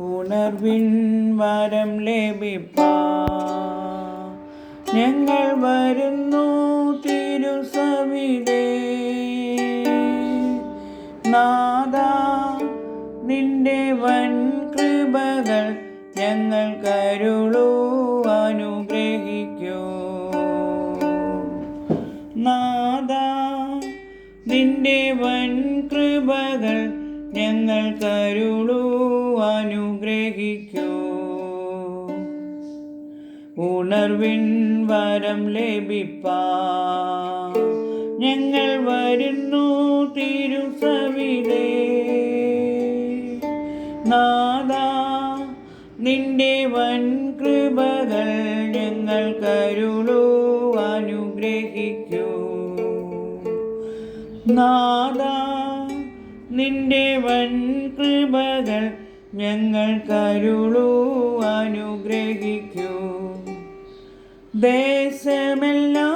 ഉണർവിൻ വരം ലഭിപ്പാ. ഞങ്ങൾ വരുന്നു തിരുസവിതേ നാദ നിന്റെ വൻ കൃപകൾ ഞങ്ങൾ കരുളൂ അനുഗ്രഹിക്കൂ. നാദ നിന്റെ വൻ കൃപകൾ ഞങ്ങൾ കരുളൂ അനുഗ്രഹിക്കൂ. ഉണർവിൻ വരം ലഭിപ്പാ ഞങ്ങൾ വരുന്നു തിരുസവിലേ നാദ നിന്റെ വൻ കൃപകൾ ഞങ്ങൾ കരുളൂ അനുഗ്രഹിക്കൂ. നാദ നിന്റെ വൻ കൃപകൾ ഞങ്ങൾ കരുളൂ അനുഗ്രഹിക്കൂ. ദേശമെല്ലാം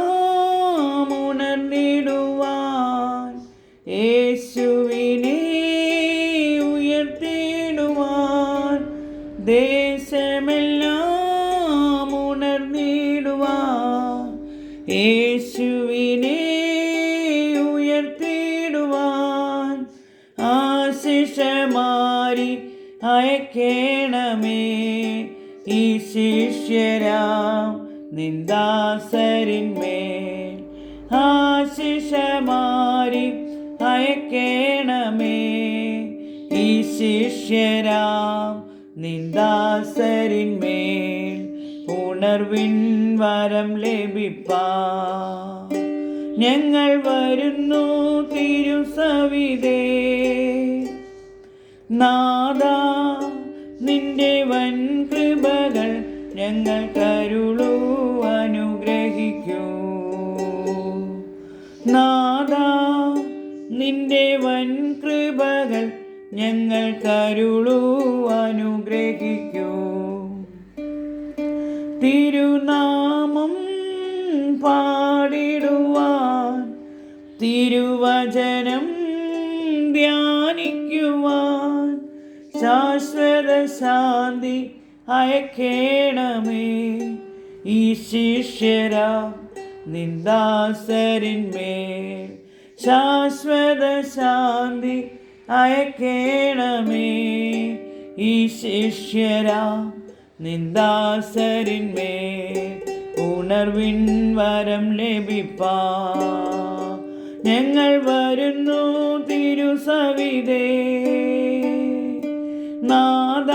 ഉണർന്നിടുവാൻ യേശുവിനെ ഉയർത്തിടുവാൻ ദേശമെല്ലാം ഉണർന്നിടുവാൻ യേശുവിനെ ആശിഷമാരി അയക്കേണമേ. ഈ ശിഷ്യരാം നിന്ദാസരിന്മേൽ ആശിഷമാരി അയക്കേണമേ. ഈ ശിഷ്യരാം നിന്ദാസരിന്മേൽ ഉണർവിൻ വരം ലഭിപ്പാ. ഞങ്ങൾ വരുന്നു തിരുസവിതേ നാദ നിന്റെ വൻ കൃപകൾ ഞങ്ങൾ കരുളൂ അനുഗ്രഹിക്കൂ. നാദാ നിന്റെ വൻ കൃപകൾ ഞങ്ങൾ കരുളൂ അനുഗ്രഹിക്കൂ. തിരുനാമം പാടിടുവാൻ തിരുവചനം ശാശ്വത ശാന്തി അയക്കേണമേ. ഈ ശിഷ്യര നിന്ദാസരിന്മേൽ ശാശ്വത ശാന്തി അയക്കേണമേ. ഈ ശിഷ്യരാ നിന്ദാസരിന്മേൽ ഉണർവിൻ വരം ലഭിപ്പാ. ഞങ്ങൾ വരുന്നു തിരുസവിതേ നാദ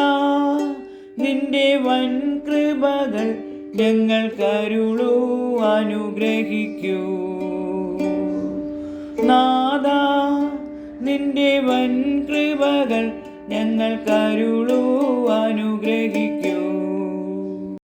നിന്റെ വൻ കൃപകൾ ഞങ്ങൾ കരുളൂ അനുഗ്രഹിക്കൂ. നാദാ നിന്റെ വൻ കൃപകൾ ഞങ്ങൾ കരുളൂ അനുഗ്രഹിക്കൂ.